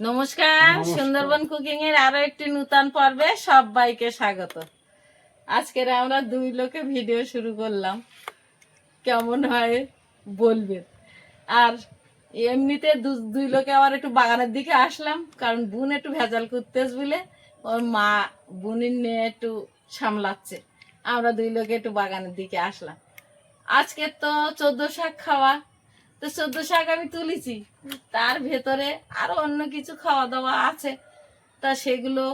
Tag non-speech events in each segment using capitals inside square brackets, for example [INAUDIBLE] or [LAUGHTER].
নমস্কার সুন্দরবন কুকিং এর আরও একটি নূতন পর্বে সবাইকে স্বাগত। আজকের আমরা দুই লোকে ভিডিও শুরু করলাম। কেমন হয় বলবেন আর এমনিতে দুই লোকে আবার একটু বাগানের দিকে আসলাম কারণ বোন একটু ভেজাল করতেস বলে ওর মা বোনের নিয়ে একটু সামলাচ্ছে। আমরা দুই লোকে একটু বাগানের দিকে আসলাম। আজকে তো চোদ্দ শাক খাওয়া তো চোদ্দ শাক আমি তুলেছি। তার ভেতরে আরও অন্য কিছু খাওয়া দাওয়া আছে। তা সেগুলো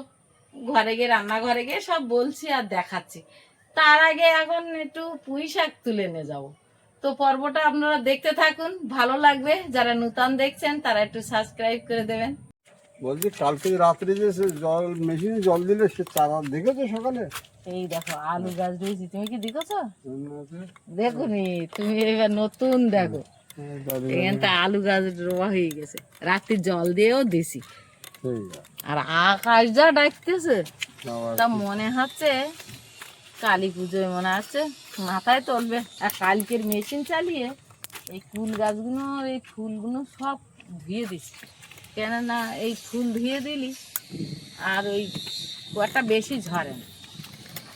ঘরে গিয়ে রান্নাঘরে গিয়ে সব বলছি আর দেখাচ্ছি। তার আগে এখন একটু পুঁই শাক তুলে নিয়ে যাব। তো পর্বটা আপনারা দেখতে থাকুন ভালো লাগবে। যারা নূতন দেখছেন তারা একটু সাবস্ক্রাইব করে দেবেন। বলছি কালকে রাত্রে যে জল মেশিনে জল দিলে সে চারা দেখেছ সকালে? এই দেখো আলু গাছ রয়েছি তুমি কি দেখেছ। দেখুনি তুমি এবার নতুন দেখো। এখানটা আলু গাছ রোয়া হয়ে গেছে। রাত্রি জল দিয়েও দিছি। আর আকাশ যা ডাকতেছে তা মনে হচ্ছে কালী পুজোয় মনে হচ্ছে মাথায় তুলবে। আর কালকের মেশিন চালিয়ে এই ফুল গাছগুলো এই ফুলগুলো সব ধুয়ে দিছি। কেননা এই ফুল ধুয়ে দিলি আর ওই কুয়াটা বেশি ঝরে না।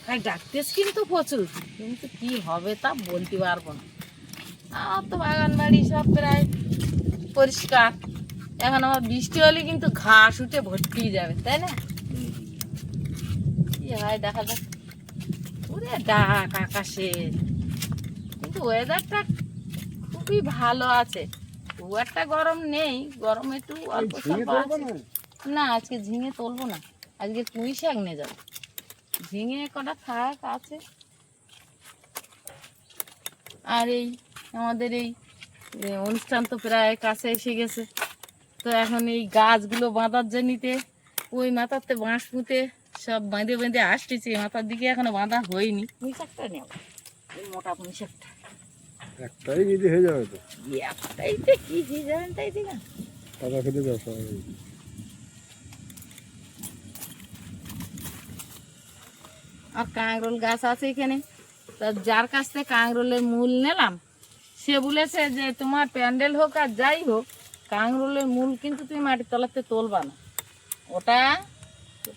তাই ডাকতেস কিন্তু প্রচুর। কিন্তু কি হবে তা বলতে পারব না। আমার তো বাগান বাড়ি সব প্রায় পরিষ্কার। এখন আমার বৃষ্টি হলে কিন্তু ঘাস উঠে ভর্তি যাবে তাই না? কি হয় দেখা যাক। ওরে ডাক আকাশে। কিন্তু ওয়েদারটা খুবই ভালো আছে। খুব একটা গরম নেই গরম একটু অল্প? না আজকে ঝিঙে তুলবো না। আজকে পুঁই শাক নিয়ে যাব। ঝিঙে কটা থাক আছে। আর এই আমাদের এই অনুষ্ঠান তো প্রায় কাছে এসে গেছে। তো এখন এই গাছগুলো বাঁধার জন্যতে ওই মাথাতে বাঁশ পুঁতে সব বেঁধে বেঁধে আসতেছে। মাথার দিকে এখনও বাঁধা হয়নি। পুঁই শাকটা নেব এই মোটা একটাই যদি হয়ে যাবে তো। একটাইতে কি হয়ে যাবেন তাই দিকে টাকা খেতে যাও সবাই। আর কাঁকরোল গাছ আছে এখানে। তা যার কাছ থেকে কাঁকরোলের মূল নিলাম সে বলেছে যে তোমার প্যান্ডেল হোক আর যাই হোক কাঁকরোলের মূল কিন্তু তুমি মাটির তলাতে তুলবা না। ওটা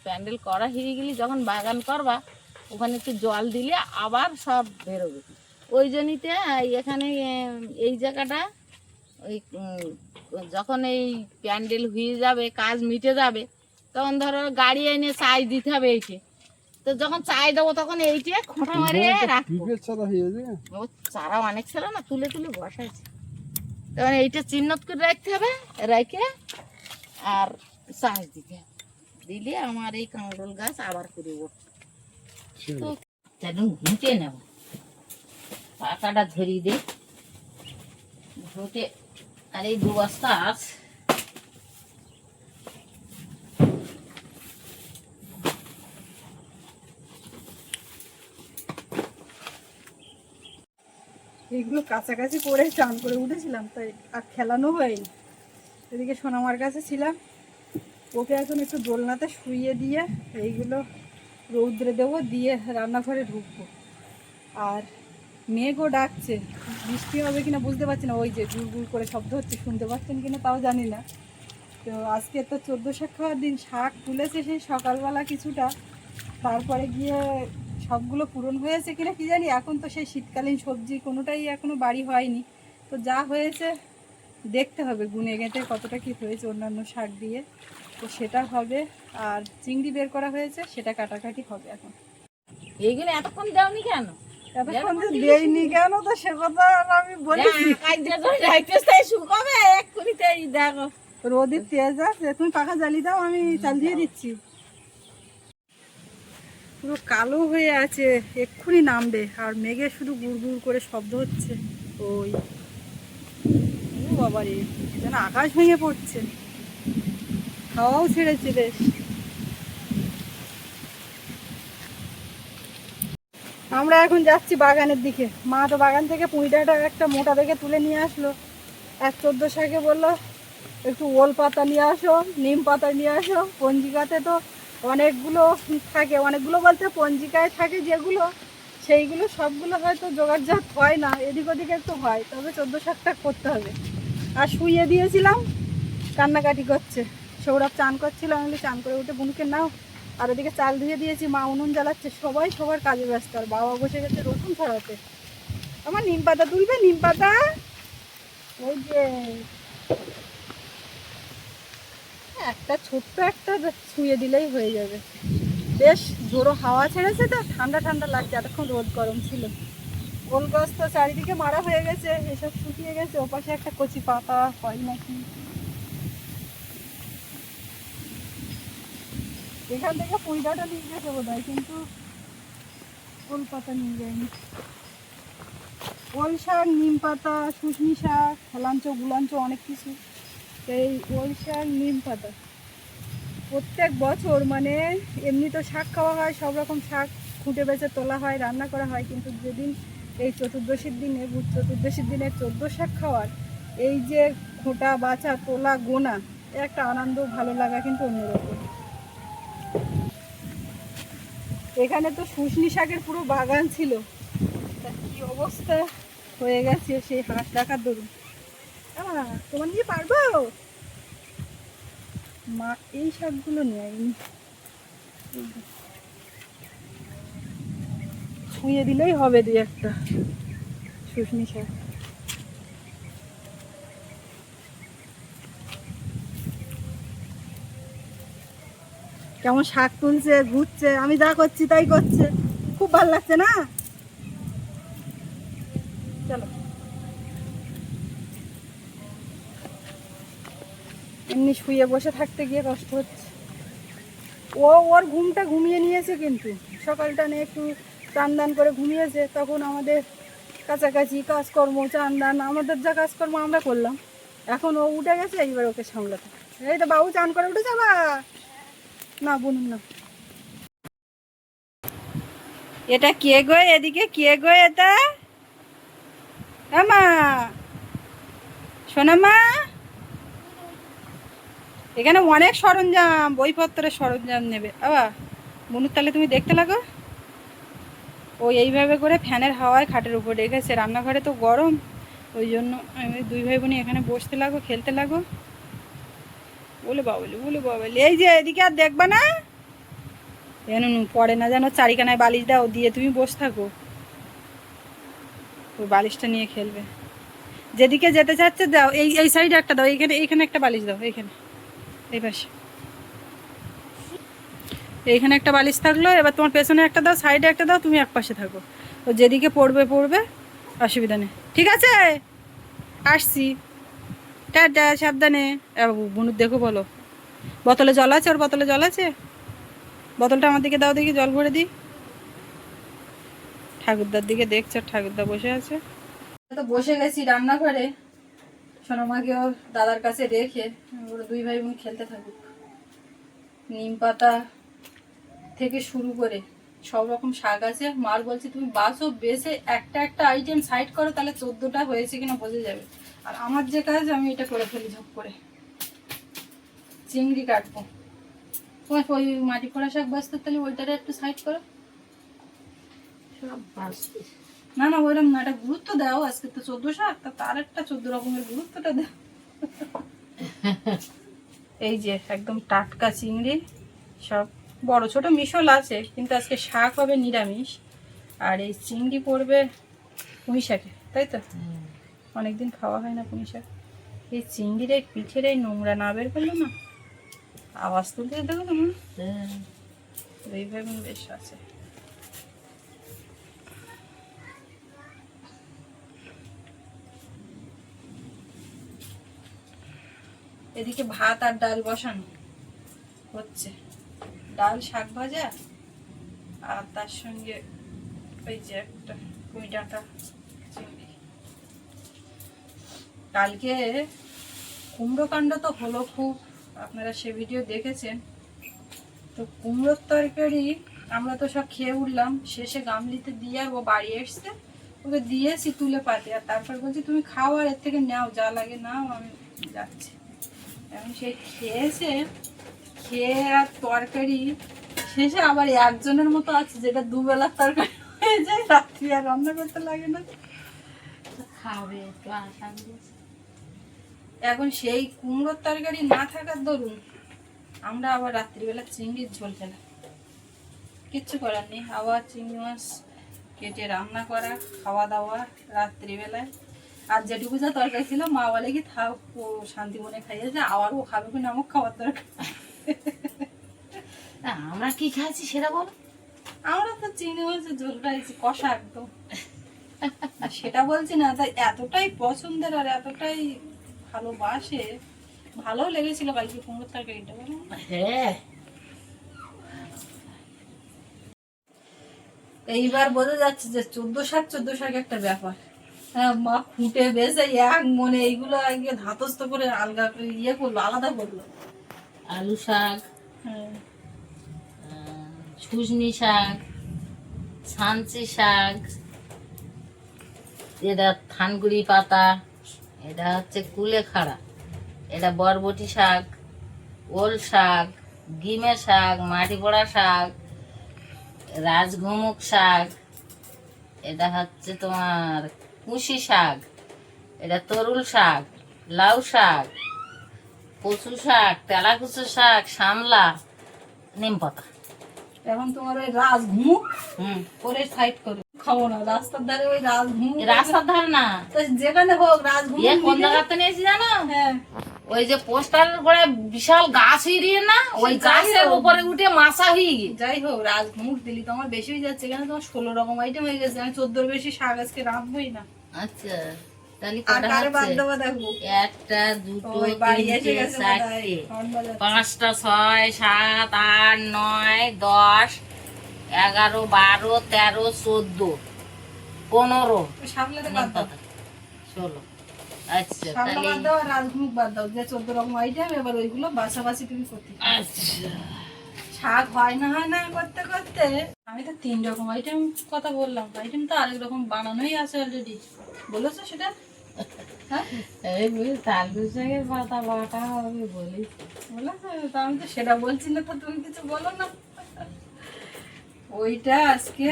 প্যান্ডেল করা হয়ে গেলে, যখন বাগান করবা, ওখানে একটু জল দিলে আবার সব বেরোবে। ওই জন্যতে এখানে, এই জায়গাটা, ওই যখন এই প্যান্ডেল হয়ে যাবে, কাজ মিটে যাবে, তখন ধরো গাড়ি এনে চাই দিতে হবে এইকে তো যখন চাই দেবো তখন এইটা খোঁটা রাখব। চারা অনেক ছিল না তুলে তুলে বসাইছে। তখন এইটা চিহ্নত করে রাখতে হবে রেখে আর চাষ দিতে হবে। দিলে আমার এই কাঁকরোল গাছ আবার করে উঠবে। তো ঘুঁটে নেব। পাকাটা ধরিয়ে দে। ঘুঁটে আর এই দু বস্তা আছে এগুলো কাছাকাছি করে চান করে উঠেছিলাম, তাই আর খেলানো হয়নি। এদিকে সোনামার কাছে ছিলাম। ওকে এখন একটু দোলনাতে শুইয়ে দিয়ে এইগুলো রৌদ্রে দেবো, দিয়ে রান্নাঘরে ঢুকবো। আর মেঘও ডাকছে। বৃষ্টি হবে কিনা বুঝতে পারছি না, ওই যে গুড় গুড় করে শব্দ হচ্ছে, শুনতে পাচ্ছেন কিনা তাও জানি না। তো আজকে তো চোদ্দ শাক খাওয়ার দিন, শাক তুলেছে সেই সকালবেলা কিছুটা। তারপরে গিয়ে সবগুলো পূরণ হয়েছে কিনা কি জানি এখন তো সেই শীতকালীন সবজি কোনোটাই এখনও বাড়ি হয়নি। তো যা হয়েছে দেখতে হবে গুনে গেঁটে কতটা কি হয়েছে অন্যান্য শাক দিয়ে। তো সেটা হবে আর চিংড়ি বের করা হয়েছে সেটা কাটাকাটি হবে এখন। এইগুলো এতক্ষণ দেওনি কেন? এতক্ষণ যে দেয়নি কেন? তো সে কথা আমি বলি শুকাবে এক্ষুনি দেখো। রোদের তেজ আছে তুমি পাখা জ্বালিয়ে দাও আমি চাল দিয়ে দিচ্ছি। পুরো কালো হয়ে আছে। এক্ষুনি নামবে। আর মেঘে শুধু গুড় গুড় করে শব্দ হচ্ছে। ওই বাবা রে যেন আকাশ ভেঙে পড়ছে। হাওয়াও ছেড়েছে বেশ। আমরা এখন যাচ্ছি বাগানের দিকে। মা তো বাগান থেকে পুঁইটাটা একটা মোটা দেখে তুলে নিয়ে আসলো। এক চোদ্দ শাকে বলল, একটু ওল পাতা নিয়ে আসো, নিম পাতা নিয়ে আসো, পঞ্জিকাতে তো অনেকগুলো থাকে, অনেকগুলো বলতে পঞ্জিকায় থাকে যেগুলো, সেইগুলো সবগুলো হয়তো জোগাড়জাত হয় না, এদিক ওদিক একটু হয়, তবে চোদ্দ শাকটা করতে হবে। আর শুইয়ে দিয়েছিলাম, কান্নাকাটি করছে। সৌরভ চান করছিল, আমি চান করে উঠে বুনুকে নাও। আর ওদিকে চাল ধুয়ে দিয়েছি, মা উনুন জ্বালাচ্ছে, সবাই সবার কাজে ব্যস্ত, আর বাবা বসে গেছে রসুন ছড়াতে। আমার নিম পাতা তুলবে, নিম পাতা? ওই যে একটা ছোট্ট একটা ছুঁয়ে দিলেই হয়ে যাবে। বেশ জোরো হাওয়া ছেড়েছে তো, ঠান্ডা ঠান্ডা লাগছে, এতক্ষণ রোদ গরম ছিল। ওল গাছ তো চারিদিকে মারা হয়ে গেছে, এসব শুকিয়ে গেছে, ওপাশে একটা কচি পাতা হয় নাকি? এখান থেকে পুইডাটা নিয়ে গেছে বোধ হয় কিন্তু ওল পাতা নিয়ে যায়নি। ওল শাক, নিম পাতা শুশনি শাক হেলাঞ্চ গুলাঞ্চ, অনেক কিছু। এই ওল শাক নিম পাতা। প্রত্যেক বছর মানে এমনি তো শাক খাওয়া হয়, সব রকম শাক খুঁটে বেঁচে তোলা হয়, রান্না করা হয়, কিন্তু যেদিন এই চতুর্দশীর দিনে ভূত চতুর্দশীর দিনে চোদ্দ শাক খাওয়ার, এই যে খোঁটা, বাছা, তোলা, গোনা, একটা আনন্দ ভালো লাগা কিন্তু অন্যরকম। এখানে তো শুশনি শাকের পুরো বাগান ছিল। তা কি অবস্থা হয়ে গেছে সেই হাঁস ডাকার দরুন? তোমার নিয়ে পারব? মা, এই শাকগুলো নেয়নি ছুঁয়ে দিলেই হবে দুই একটা শুশনি শাক। কেমন শাক তুলছে, ঘুরছে, আমি যা করছি তাই করছে। খুব ভালো লাগছে না? এমনি শুয়ে বসে থাকতে গিয়ে কষ্ট হচ্ছে। ও, ওর ঘুমটা ঘুমিয়ে নিয়েছে কিন্তু। সকালটা নিয়ে একটু চান দান করে ঘুমিয়েছে, তখন আমাদের কাছাকাছি কাজকর্ম, চান দান, আমাদের যা কাজকর্ম আমরা করলাম। এখন ও উঠে গেছে, এইবার ওকে সামলাতে। এই তো বাবু চান করে উঠে যাবা না বলুন না। এটা কে গো? এদিকে কে গো এটা? হ্যাঁ মা শোনা মা এখানে অনেক সরঞ্জাম, বইপত্রের সরঞ্জাম নেবে। আবা বনুর তাহলে তুমি দেখতে লাগো। ও এইভাবে করে ফ্যানের হাওয়ায় খাটের উপর রেখেছে। রান্নাঘরে তো গরম। ওই জন্য আমি দুই ভাই বোনই এখানে বসতে লাগো, খেলতে লাগো। বলে বাবলি বলে বাবলি। এই যে, এদিকে আর দেখবা না? যেন পরে না যেন চারিখানায় বালিশ দাও, দিয়ে তুমি বসে থাকো। ওই বালিশটা নিয়ে খেলবে। যেদিকে যেতে চাচ্ছে দাও। এই এই সাইডে একটা দাও। এইখানে এইখানে একটা বালিশ দাও এইখানে এই পাশে। এইখানে একটা বালিশ থাকল, এবার তোমার পেছনে একটা দাও, সাইডে একটা দাও, তুমি এক পাশে থাকো। ও যেদিকে পড়বে পড়বে, অসুবিধা নেই। ঠিক আছে? আসছি। টাটা, সাবধানে। বনুর দেখো বলো। বোতলে জল আছে? ওর বোতলে জল আছে? বোতলটা আমার দিকে দাও দেখি, জল ভরে দিই। ঠাকুরদার দিকে দেখছে, ঠাকুরদা বসে আছে। তো বসে গেছি রান্নাঘরে। সোনামাকে ওর দাদার কাছে রেখে ওরা দুই ভাই বোন খেলতে থাকুক। নিম পাতা থেকে শুরু করে সব রকম শাক আছে। মার বলছে, তুমি বাসো বেসে একটা একটা আইটেম সাইড করো, তাহলে চোদ্দোটা হয়েছে কিনা বোঝা যাবে। আর আমার যে কাজ, আমি এটা করে ফেলি ঝপ করে। চিংড়ি কাটবো। তোমার ওই মাটি খোড়া শাক বাঁচতে, তাহলে ওইটারে একটু সাইড করো। সব বাঁচতে না না ওইরকম না এটা গুরুত্ব দাও আজকে তো চোদ্দ শাক তা তার একটা চোদ্দ রকমের গুরুত্বটা দাও। এই যে একদম টাটকা চিংড়ি সব বড় ছোট মিশল আছে কিন্তু আজকে শাক হবে নিরামিষ আর এই চিংড়ি পড়বে পুঁই শাকে তাই তো? অনেকদিন খাওয়া হয় না পুঁই শাক। এই চিংড়ির এই পিঠের এই নোংরা না বের করল না আওয়াজ তুলতে দেখো মা? হ্যাঁ। বোন বেশ আছে। এদিকে ভাত আর ডাল বসানো। হচ্ছে। ডাল, শাক ভাজা আর তার সঙ্গে ওই যে একটা কুই ডাঁটা চিংড়ি। কালকে কুমড়ো কাণ্ড তো হলো খুব, আপনারা সে ভিডিও দেখেছেন। তো কুমড়োর তরকারি আমরা তো সব খেয়ে উঠলাম, শেষে গামলিতে দিয়ে আর ও বাড়ি এসছে। ওকে দিয়েছি তুলে পাতে আর তারপর বলছি, তুমি খাও আর এর থেকে নাও, যা লাগে নাও, আমি যাচ্ছি। এখন সে খেয়েছে খেয়ে আর তরকারি শেষে আবার একজনের মতো আছে যেটা দুবেলার তরকারি হয়ে যায় রাত্রি আর রান্না করতে লাগে না। খাবে একটু আশা এখন সেই কুমড়োর তরকারি না থাকার দরুন আমরা আবার রাত্রিবেলা চিংড়ির ঝোল খেলাম। কিচ্ছু করার নেই আবার চিংড়ি মাছ কেটে রান্না করা খাওয়া দাওয়া রাত্রিবেলায়। আর যেটুকু যা তরকারি ছিল মা বলে কি থাক শান্তি মনে খাইয়েছে আবার ও খাবে কি নামক খাবার দরকার। আমরা কি খাচ্ছি সেটা বল। আমরা তো চিনি মাছের ঝোল খাইছি কষা একদম। সেটা বলছি না তাই এতটাই পছন্দের আর এতটাই ভালোবাসে ভালো লেগেছিল কালকে কুমড়োর তরকারিটা বলো। হ্যাঁ। এইবার বোঝা যাচ্ছে যে চোদ্দ শাক চোদ্দ শাক একটা ব্যাপার। মা খুঁটে বেসে এক মনে এইগুলো আগে ধাতস্থ করে আলগা করে ইয়ে করল আলাদা করল। আলু শাক হ্যাঁ। আহ, শাক ছাঞ্চি শাক এটা থানকুড়ি পাতা এটা হচ্ছে কুলেখাড়া এটা বরবটি শাক ওল শাক গিমে শাক মাটি পোড়া শাক রাজঘুমুক শাক এটা হচ্ছে তোমার কুশি শাক এটা তরুল শাক লাউ শাক কচু শাক তেলাকুচু শাক শামলা নিম পাতা। এখন তোমার ওই রাজ হুম। করে সাইড করে। খাব না রাস্তার ধারে ওই রাজমুখ রাস্তার ধারে না। যেখানে হোক রাজ ইয়ে কোন জায়গাতে নিয়েছি জানো? হ্যাঁ। ওই যে পোস্টারের গোড়ায় বিশাল গাছ হইরিয়ে না ওই গাছের উপরে উঠে মাছা হয়ে গিয়ে। যাই হোক রাজমুখ দিলি তো আমার বেশি হয়ে যাচ্ছে এখানে তোমার ষোলো রকম আইটেম হয়ে গেছে আমি চোদ্দোর বেশি শাক আজকে রাঁধবোই না। আচ্ছা একটা দুটো তিনটে চারটে। পাঁচটা ছয় সাত আট নয় দশ এগারো বারো তেরো চোদ্দ পনেরো। ষোলো। আচ্ছা তাহলে বাদ দাও আর বাদ দাও যে চোদ্দ রকম আইটেম এবার ওইগুলো বাছাবাছি তুমি করতে আচ্ছা। শাক হয় না হয় না করতে করতে আমি তো তিন রকম আইটেম কথা বললাম আইটেম তো আরেক রকম বানানোই আছে অলরেডি বলেছ সেটা? এই বুঝি তালু শাকের পাতা বাটা হবে বলি। বলেছ তো আমি তো সেটা বলছি না তো তুমি কিছু বলো না। ওইটা আজকে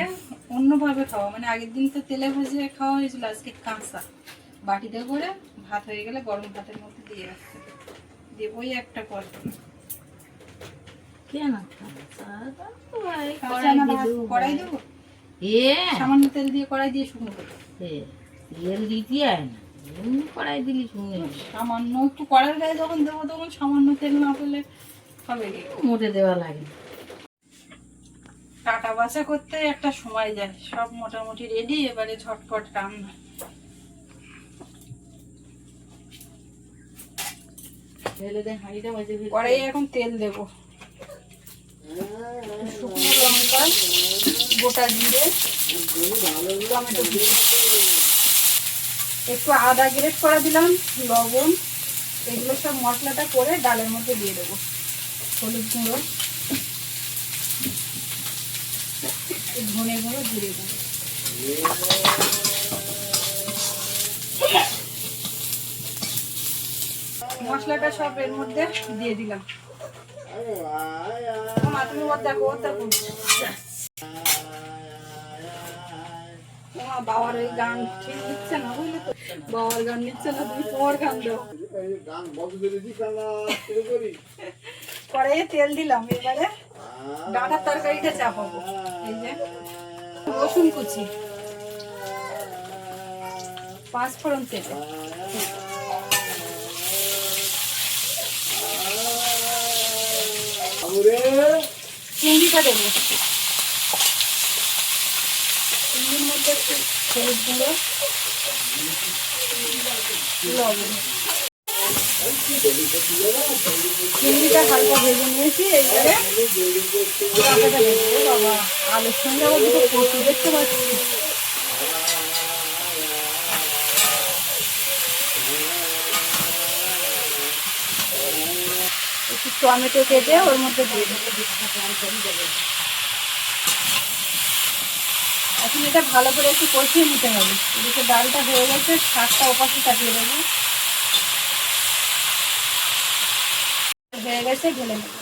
অন্যভাবে খাওয়া মানে আগের দিন তো তেলে ভেজে খাওয়া হয়েছিল আজকে কাঁচা। বাটিতে করে ভাত হয়ে গেলে গরম ভাতের মধ্যে দিয়ে রাখতে দিয়ে ওই একটা কেন কড়াই দেবো এ? সামান্য তেল দিয়ে কড়াই দিয়ে শুকনো করব এ, তেল দিতে হয় না। এমনি কড়াই দিলি শুনে সামান্য একটু গায়ে যখন দেবো তখন সামান্য তেল না পেলে হবে মোটে দেওয়া লাগে কাটা বাছা করতে একটা সময় যায়। সব মোটামুটি রেডি এবারে ঝটপট রান্না। ঢেলে দে হাঁড়িটা বাজে কড়াই এখন তেল দেব। শুকনো লঙ্কা গোটা জিরে টমেটো একটু আদা গ্রেট করা দিলাম লবণ এগুলো সব মশলাটা করে ডালের মধ্যে দিয়ে দেবো। হলুদ গুঁড়ো ধনে গুঁড়ো জিরে গুঁড়ো মশলাটা সব এর মধ্যে দিয়ে দিলাম। মা, তুমি ওর ওর বাবার ওই গান নিচ্ছে না বাবার গান নিচ্ছে না, তুমি তোমার তেল দিলাম, এবারে ডাঁটার তরকারিটা চাপাবো। এই যে, রসুন কুচি পাঁচ ফোড়ন তেল। চিংড়িটা দেবো। চিংড়ির মধ্যে একটু হলুদ গুঁড়ো লবণ। চিংড়িটা হালকা ভেজে নিয়েছি এইবারে বাবা আলুর সঙ্গে আবার দুটো দেখতে পাচ্ছি একটু টমেটো কেটে ওর মধ্যে দিয়ে দেবো। এখন এটা ভালো করে একটু কষিয়ে নিতে হবে। এদিকে ডালটা হয়ে গেছে, শাকটা ওপাশে কাটিয়ে দেবো। হয়ে গেছে ঢেলে নেব।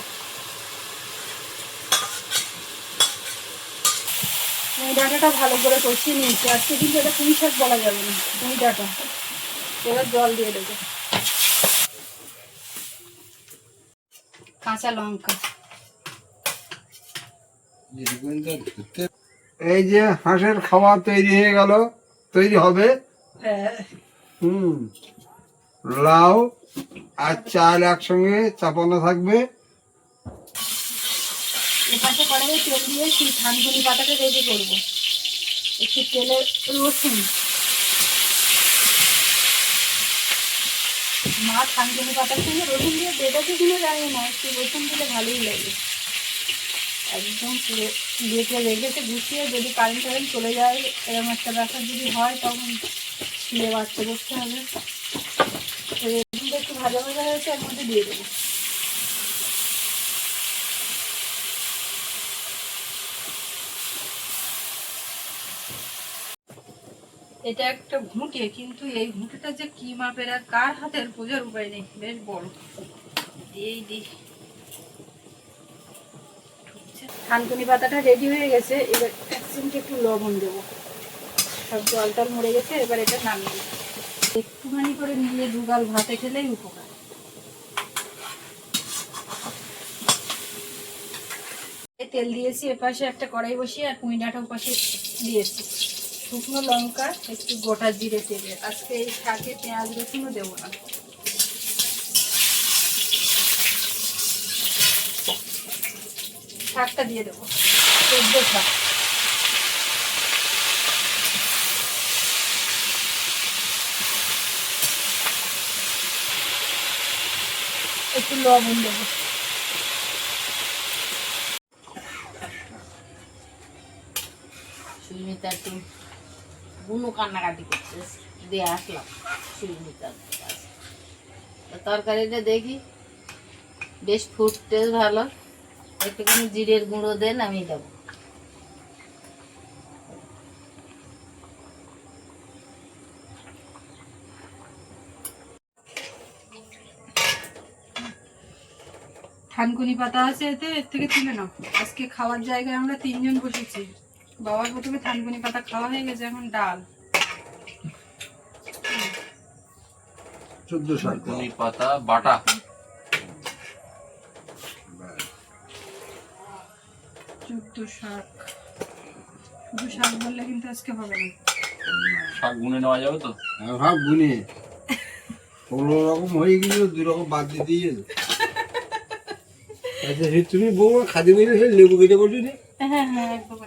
পুঁই ডাঁটাটা ভালো করে কষিয়ে নিয়েছি। আজকে কিন্তু এটা পুঁই শাক বলা যাবে না, পুঁই ডাঁটা। এবার জল দিয়ে দেবো। কাঁচা লঙ্কা। এই যে হাঁসের খাবার তৈরি হয়ে গেল তৈরি হবে। হুম। লাউ আর চাল একসঙ্গে চাপানো থাকবে। এপাশে কড়াইয়ে তেল দিয়েছি থানকুনি পাতাটা রেডি করব। একটু তেলে রসুন। মা থানকুনি পাতার সঙ্গে রসুন দিয়ে বেটাতে কিনে জানি না একটু রসুন দিলে ভালোই লাগে। একদম পুরো বেটে রেখেছে, গুছিয়ে যদি কারেন্ট টারেন্ট চলে যায় এরকম একটা ব্যাপার যদি হয়, তখন ছিঁড়ে বাচ্চা করতে হবে। রসুনটা একটু ভাজা ভাজা হয়েছে, এর মধ্যে দিয়ে দেবো। এটা একটা ঘুঁটে, কিন্তু এই ঘুঁটেটা যে কি মাপের আর কার হাতের বোঝার উপায় নেই? বেশ বড়। এই দি। থানকুনি পাতাটা রেডি হয়ে গেছে, এবার এক চিমটে একটু লবণ দেবো। সব জল টল মরে গেছে, এবার এটা নামিয়ে দেবো একটুখানি করে নিয়ে দুগাল ভাতে খেলেই উপকার। তেল দিয়েছি, এপাশে একটা কড়াই বসিয়ে, আর পুঁই ডাঁটা পাশে দিয়েছি। শুকনো লঙ্কা, একটু গোটা জিরে তেলে। আজকে এই শাকে পেঁয়াজ রসুনও দেবো না। শাকটা দিয়ে দেবো। সেদ্ধ শাক। একটু লবণ দেবো। একটু বুনো কান্নাকাটি করছে দিয়ে আসলাম কাছে। তরকারিটা দেখি, বেশ ফুটতে ভালো। একটুখানি জিরের গুঁড়ো দেন, আমি দেবো। থানকুনি পাতা আছে এতে, এর থেকে তুলে নাও। আজকে খাওয়ার জায়গায় আমরা তিনজন বসেছি। বাবার প্রথমে থানকুনি পাতা খাওয়া হয়ে গেছে এখন ডাল। চোদ্দ সাল পাতা বাটা। চোদ্দ শাক। শুধু শাক বললে কিন্তু আজকে হবে না। শাক গুনে নেওয়া যাবে তো? গুনে। কোনো রকম হয়ে গেছিল রকম বাদ দিয়ে দিয়েছে [LAUGHS] আচ্ছা তুমি বৌমা খাদি মেরে লেবু কেটে বলছো হ্যাঁ হ্যাঁ একদম।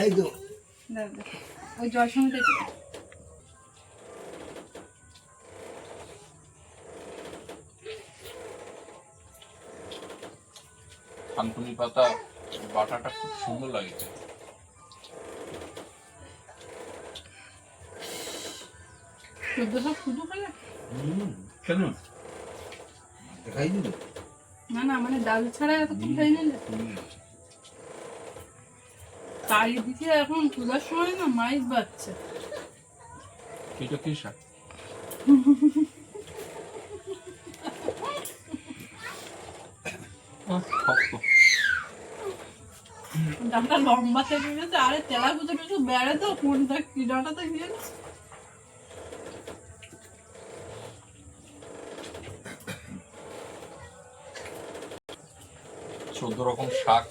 এই তো। ওই জল সঙ্গে থানকুনি পাতা বাটাটা খুব সুন্দর লাগে শুধু কেন? দেখাই না না মানে ডাল ছাড়া এতক্ষণ খাই নিলে চারিদিকে এখন পূজার সময় না মাইক বাজছে। এটা কি শাক আহ, লম্বা থেকে গেছে আরে তেলা কিছু বেড়ে তো কোনটা কি ডাটাতে গিয়েছে চোদ্দ রকম শাক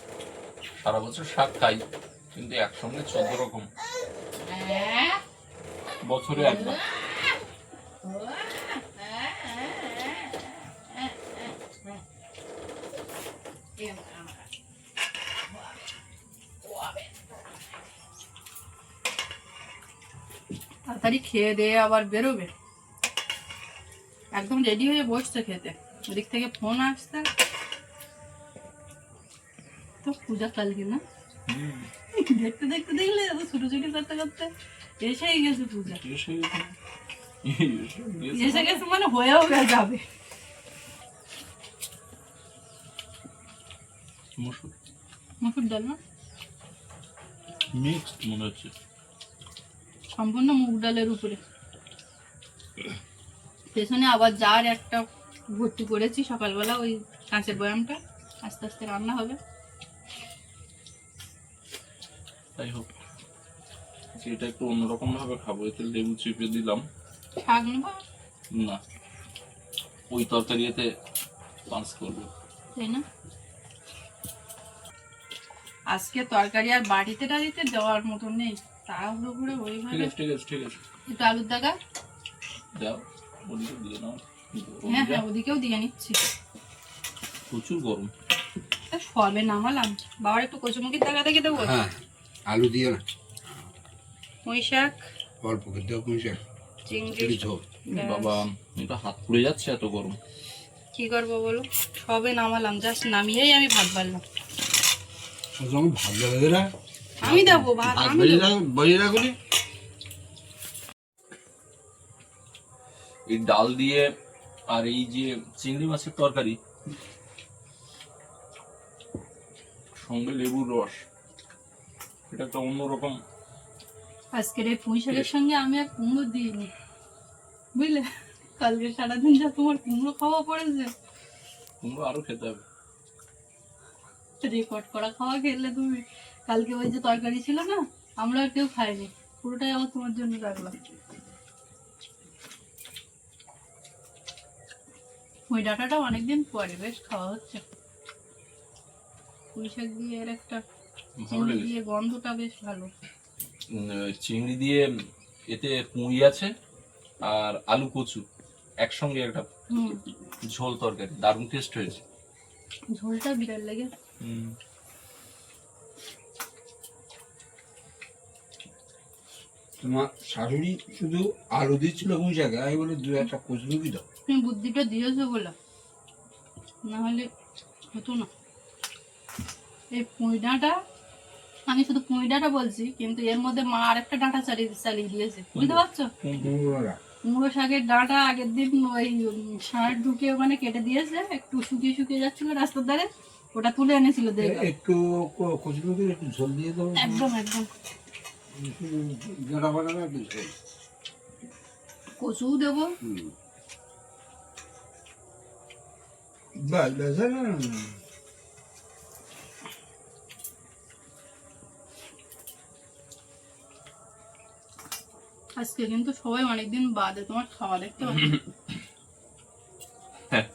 সারা বছর শাক খাই। কিন্তু একসঙ্গে চোদ্দ রকম। বছরে একবার। তাড়াতাড়ি খেয়ে দিয়ে আবার বেরোবে। একদম রেডি হয়ে বসছে খেতে। ওদিক থেকে ফোন আসছে। তো পূজা কালকে না? দেখতে দেখতে দেখলে এত ছোট ছোট করতে করতে এসেই গেছে পূজা। এসে গেছে। মানে হয়েও যাবে। মসুর। মুসুর ডাল না? মিক্সড মনে হচ্ছে। সম্পূর্ণ মুগ ডালের উপরে। পেছনে আবার যার একটা ভর্তি করেছি সকালবেলা ওই কাঁচের বয়ামটা। আস্তে আস্তে রান্না হবে। তাই হোক। এটা একটু অন্যরকম ভাবে খাব। এতে লেবু চিপে দিলাম। না। ওই তরকারিতে পাঁচ করব। তাই না? আজকে তরকারি আর বাড়িতে টাড়িতে দেওয়ার মতো নেই। তাড়াহুড়ো করে ঠিক আছে ঠিক আছে ঠিক আছে। একটু আলুর দাগা? দাও ওদিকে দিয়ে নাও। হ্যাঁ হ্যাঁ ওদিকেও দিয়ে নিচ্ছি। প্রচুর গরম। সবে নামালাম বাবার একটু কচুমুখির দাগা দেখে দেবো? হ্যাঁ। আলু দিও না। পুঁই শাক। অল্প করে চিংড়ি বাবা এটা হাত পুড়ে যাচ্ছে এত গরম। কি করব বলো? সবে নামালাম জাস্ট নামিয়েই আমি ভাত বাড়লাম। ভাত দেবে না? আমি দেবো ভাত আমি। রাখ এই ডাল দিয়ে আর এই যে চিংড়ি মাছের তরকারি সঙ্গে লেবুর রস। এটা একটা অন্যরকম আজকের এই পুঁই শাকের সঙ্গে আমি আর কুমড়ো দিইনি। বুঝলে? কালকে সারাদিন যা তোমার কুমড়ো খাওয়া পড়েছে। কুমড়ো আরও খেতে হবে। রেকর্ড করা খাওয়া খেলে তুমি। কালকে ওই যে তরকারি ছিল না আমরা আর কেউ খাইনি। পুরোটাই আবার তোমার জন্য রাখলাম। ওই ডাটাটা অনেকদিন পরে বেশ খাওয়া হচ্ছে। পুঁই শাক দিয়ে এর একটা চিংড়ি দিয়ে গন্ধটা বেশ ভালো। চিংড়ি দিয়ে এতে পুঁই আছে আর আলু কচু একসঙ্গে একটা ঝোল তরকারি দারুণ টেস্ট হয়েছে। ঝোলটা বিরাট লেগে। তোমার শাশুড়ি শুধু আলু দিচ্ছিল পুঁইশাকে আমি বলে দু একটা কচুমুখি দাও। তুমি বুদ্ধিটা দিয়েছ বলে। না হলে হতো না। এই পুঁই ডাঁটা আমি শুধু পুঁই ডাঁটা বলছি কিন্তু এর মধ্যে মা আর একটা ডাঁটা চালিয়ে চালিয়ে দিয়েছে। বুঝতে পারছ? কুমড়ো শাকের ডাঁটা আগের দিন ওই ষাঁড় ঢুকিয়ে ওখানে কেটে দিয়েছে একটু শুকিয়ে শুকিয়ে যাচ্ছিল রাস্তার ধারে ওটা তুলে এনেছিল দেখলাম একটু কচুমুখি একটু ঝোল দিয়ে দেবো একদম একদম। একটু ঝোল। কচুও দেবো। বাস বাস আজকে কিন্তু সবাই অনেকদিন বাদে তোমার খাওয়া দেখতে পাচ্ছি হ্যাঁ।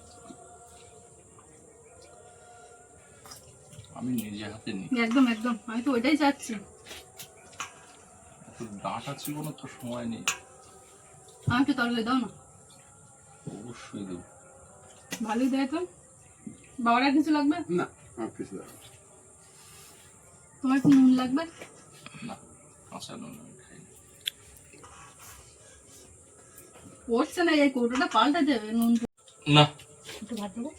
আমি নিজে হাতে নিই। একদম একদম। আমি তো ওইটাই চাচ্ছি। ডাঁটা তো সময় নেই। আমি একটু তরকারি দাও না। অবশ্যই দেবো। ভালোই দেয় তো? বাবার আর কিছু লাগবে? না আর কিছু লাগবে তোমার কি নুন লাগবে? না কাঁচা নুন আমি খাই না। পড়ছে না এই কৌটোটা পাল্টে দেবে নুন না একটু ভাত দেবো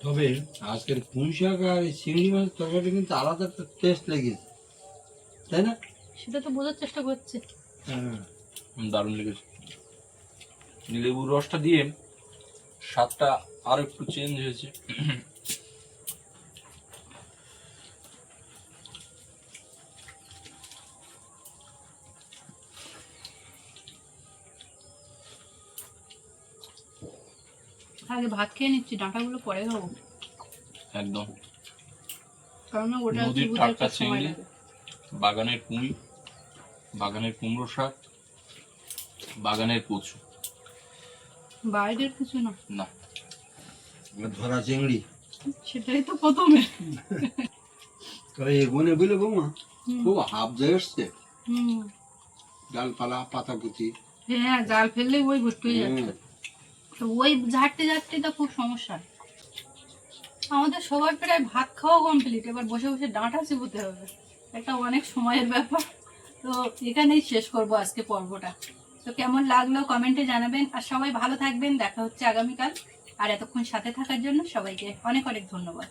তবে আজকের পুঁই শাক আর চিংড়ি মাছ তরকারি কিন্তু আলাদা একটা টেস্ট লেগেছে তাই না সেটা তো বোঝার চেষ্টা করছে হ্যাঁ হুম, দারুণ লেগেছে লেবুর রসটা দিয়ে স্বাদটা আর একটু চেঞ্জ হয়েছে আগে ভাত খেয়ে নিচ্ছি ডাঁটাগুলো পরে খাব। একদম। কারণ ওটা নদীর টাটকা চিংড়ি। বাগানের পুঁই বাগানের কুমড়ো শাক বাগানের কচু। বাইরের কিছু না। না। ধরা চিংড়ি। সেটাই তো প্রথমে। তবে এগোনে বুঝলে বৌমা। খুব হাফ যাচ্ছে হুম। ডালপালা পাতা পুঁতি হ্যাঁ জাল ফেললেই ওই ভর্তি হয়ে। যাচ্ছে। তো ওই ঝাড়তে তো খুব সমস্যা আমাদের সবার প্রায় ভাত খাওয়া কমপ্লিট এবার বসে বসে ডাঁটা চিবোতে হবে। একটা অনেক সময়ের ব্যাপার। তো এখানেই শেষ করব আজকে পর্বটা। তো কেমন লাগল কমেন্টে জানাবেন। আর সবাই ভালো থাকবেন। দেখা হচ্ছে আগামীকাল। আর এতক্ষণ সাথে থাকার জন্য সবাইকে অনেক অনেক ধন্যবাদ।